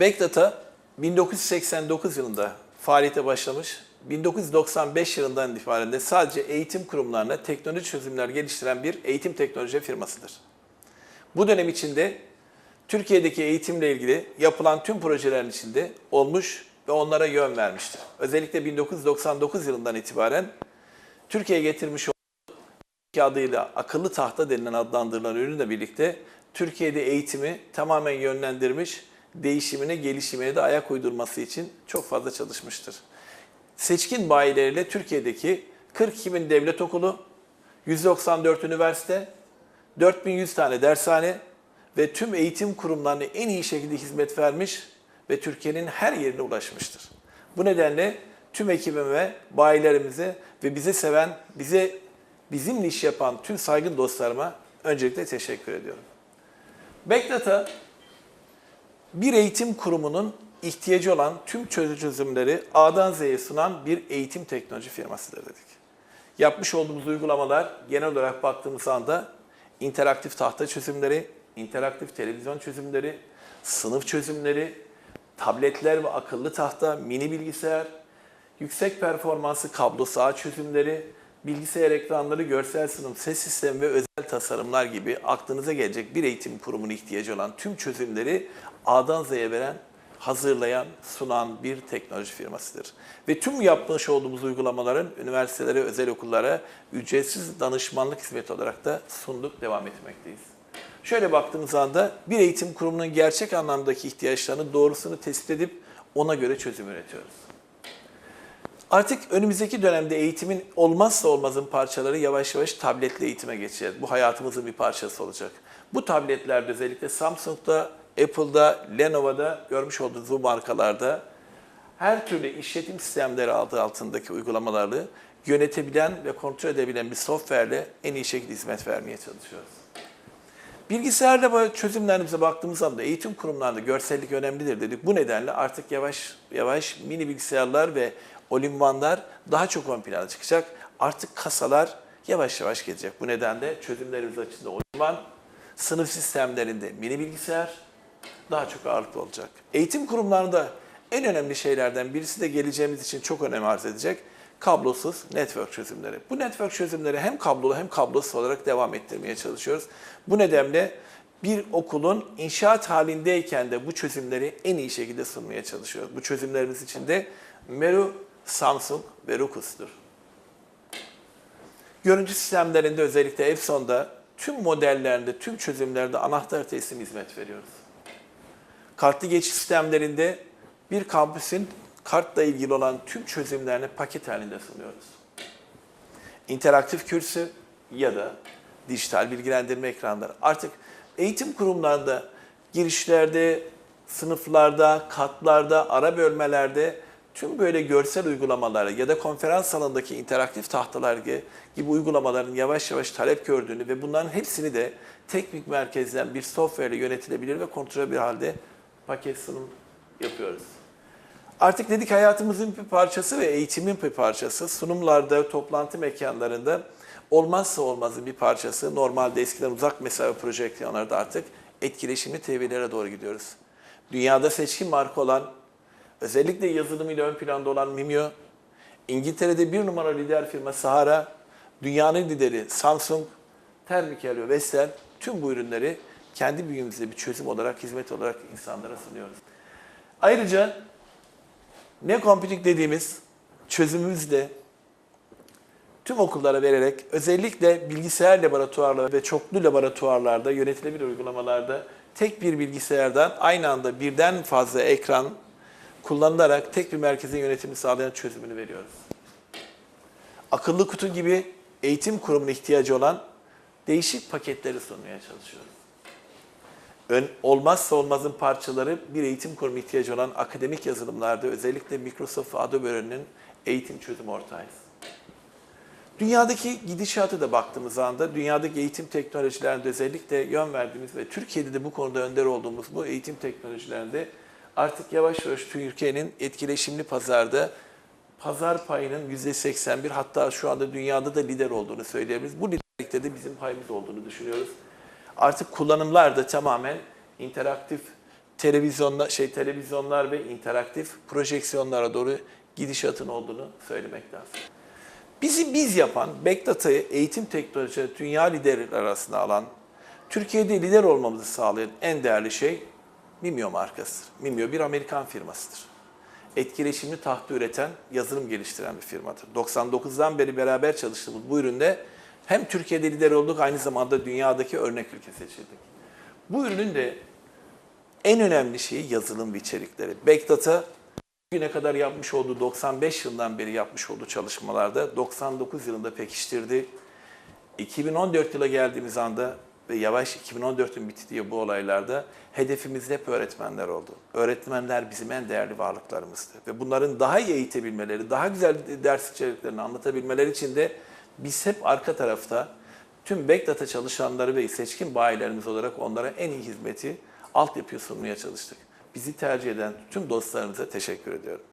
Backdata 1989 yılında faaliyete başlamış. 1995 yılından itibaren de sadece eğitim kurumlarına teknoloji çözümler geliştiren bir eğitim teknoloji firmasıdır. Bu dönem içinde Türkiye'deki eğitimle ilgili yapılan tüm projelerin içinde olmuş ve onlara yön vermiştir. Özellikle 1999 yılından itibaren Türkiye'ye getirmiş olduğu adıyla akıllı tahta denilen adlandırılan ürünle birlikte Türkiye'de eğitimi tamamen yönlendirmiş, değişimine, gelişimine de ayak uydurması için çok fazla çalışmıştır. Seçkin bayileriyle Türkiye'deki 42 bin devlet okulu, 194 üniversite, 4100 tane dershane ve tüm eğitim kurumlarına en iyi şekilde hizmet vermiş ve Türkiye'nin her yerine ulaşmıştır. Bu nedenle tüm ekibime, bayilerimize ve bizi seven, bize bizimle iş yapan tüm saygın dostlarıma öncelikle teşekkür ediyorum. Backdata bir eğitim kurumunun ihtiyacı olan tüm çözümleri A'dan Z'ye sunan bir eğitim teknoloji firmasıdır dedik. Yapmış olduğumuz uygulamalar genel olarak baktığımız anda interaktif tahta çözümleri, interaktif televizyon çözümleri, sınıf çözümleri, tabletler ve akıllı tahta, mini bilgisayar, yüksek performanslı kablo ağ çözümleri, bilgisayar ekranları, görsel sunum, ses sistemi ve özel tasarımlar gibi aklınıza gelecek bir eğitim kurumunun ihtiyacı olan tüm çözümleri A'dan Z'ye veren, hazırlayan, sunan bir teknoloji firmasıdır. Ve tüm yapmış olduğumuz uygulamaların üniversitelere, özel okullara ücretsiz danışmanlık hizmeti olarak da sunduk, devam etmekteyiz. Şöyle baktığımız anda bir eğitim kurumunun gerçek anlamdaki ihtiyaçlarını doğrusunu tespit edip ona göre çözüm üretiyoruz. Artık önümüzdeki dönemde eğitimin olmazsa olmazın parçaları yavaş yavaş tabletli eğitime geçeceğiz. Bu hayatımızın bir parçası olacak. Bu tabletlerde özellikle Samsung'da, Apple'da, Lenovo'da görmüş olduğunuz bu markalarda her türlü işletim sistemleri adı altındaki uygulamaları yönetebilen ve kontrol edebilen bir software'le en iyi şekilde hizmet vermeye çalışıyoruz. Bilgisayarla bu çözümlerimize baktığımız anda eğitim kurumlarında görsellik önemlidir dedik. Bu nedenle artık yavaş yavaş mini bilgisayarlar ve olimvanlar daha çok ön plana çıkacak. Artık kasalar yavaş yavaş gelecek. Bu nedenle çözümlerimiz açısından olimvan, sınıf sistemlerinde mini bilgisayar daha çok ağırlıklı olacak. Eğitim kurumlarında en önemli şeylerden birisi de geleceğimiz için çok önem arz edecek kablosuz network çözümleri. Bu network çözümleri hem kablolu hem kablosuz olarak devam ettirmeye çalışıyoruz. Bu nedenle bir okulun inşaat halindeyken de bu çözümleri en iyi şekilde sunmaya çalışıyoruz. Bu çözümlerimiz içinde Meru, Samsung ve Rukus'tur. Görüntü sistemlerinde özellikle Epson'da tüm modellerinde, tüm çözümlerde anahtar teslim hizmet veriyoruz. Kartlı geçiş sistemlerinde bir kampüsün kartla ilgili olan tüm çözümlerini paket halinde sunuyoruz. İnteraktif kürsü ya da dijital bilgilendirme ekranları. Artık eğitim kurumlarında, girişlerde, sınıflarda, katlarda, ara bölmelerde tüm böyle görsel uygulamaları ya da konferans salonundaki interaktif tahtalar gibi uygulamaların yavaş yavaş talep gördüğünü ve bunların hepsini de teknik merkezden bir software ile yönetilebilir ve kontrol bir halde paket sunum yapıyoruz. Artık dedik hayatımızın bir parçası ve eğitimin bir parçası. Sunumlarda, toplantı mekanlarında olmazsa olmazın bir parçası. Normalde eskiden uzak mesafe projeksiyonlarda artık etkileşimli TV'lere doğru gidiyoruz. Dünyada seçkin marka olan, özellikle yazılımıyla ön planda olan Mimio, İngiltere'de bir numara lider firma Sahara, dünyanın lideri Samsung, Thermicel ve Vestel tüm bu ürünleri kendi bünyemizde bir çözüm olarak, hizmet olarak insanlara sunuyoruz. Ayrıca ne computing dediğimiz çözümümüz de tüm okullara vererek özellikle bilgisayar laboratuvarları ve çoklu laboratuvarlarda yönetilebilir uygulamalarda tek bir bilgisayardan aynı anda birden fazla ekran kullanılarak tek bir merkezin yönetimi sağlayan çözümünü veriyoruz. Akıllı kutu gibi eğitim kurumuna ihtiyacı olan değişik paketleri sunmaya çalışıyoruz. Ön, olmazsa olmazın parçaları bir eğitim kurumu ihtiyacı olan akademik yazılımlarda özellikle Microsoft Adobe öğreninin eğitim çözüm ortağıyız. Dünyadaki gidişatı da baktığımız anda dünyadaki eğitim teknolojilerinde özellikle yön verdiğimiz ve Türkiye'de de bu konuda önder olduğumuz bu eğitim teknolojilerinde artık yavaş yavaş Türkiye'nin etkileşimli pazarda pazar payının %81 hatta şu anda dünyada da lider olduğunu söyleyebiliriz. Bu liderlikte de bizim payımız olduğunu düşünüyoruz. Artık kullanımlar da tamamen interaktif televizyonlar şey televizyonlar ve interaktif projeksiyonlara doğru gidişatın olduğunu söylemek lazım. Bizi biz yapan, Backdata'yı eğitim teknolojisi dünya liderleri arasında alan, Türkiye'de lider olmamızı sağlayan en değerli şey Mimio markasıdır. Mimio bir Amerikan firmasıdır. Etkileşimli tahta üreten, yazılım geliştiren bir firmadır. 99'dan beri beraber çalıştığımız bu üründe hem Türkiye'de lider olduk aynı zamanda dünyadaki örnek ülke seçildik. Bu ürünün de en önemli şeyi yazılım ve içerikleri. Backdata bugüne kadar yapmış olduğu 95 yılından beri yapmış olduğu çalışmalarda 99 yılında pekiştirdi. 2014 yıla geldiğimiz anda ve yavaş 2014'ün bittiği bu olaylarda hedefimiz hep öğretmenler oldu. Öğretmenler bizim en değerli varlıklarımızdı. Ve bunların daha iyi eğitebilmeleri, daha güzel ders içeriklerini anlatabilmeleri için de biz hep arka tarafta tüm Backdata çalışanları ve seçkin bayilerimiz olarak onlara en iyi hizmeti, altyapıyı sunmaya çalıştık. Bizi tercih eden tüm dostlarımıza teşekkür ediyorum.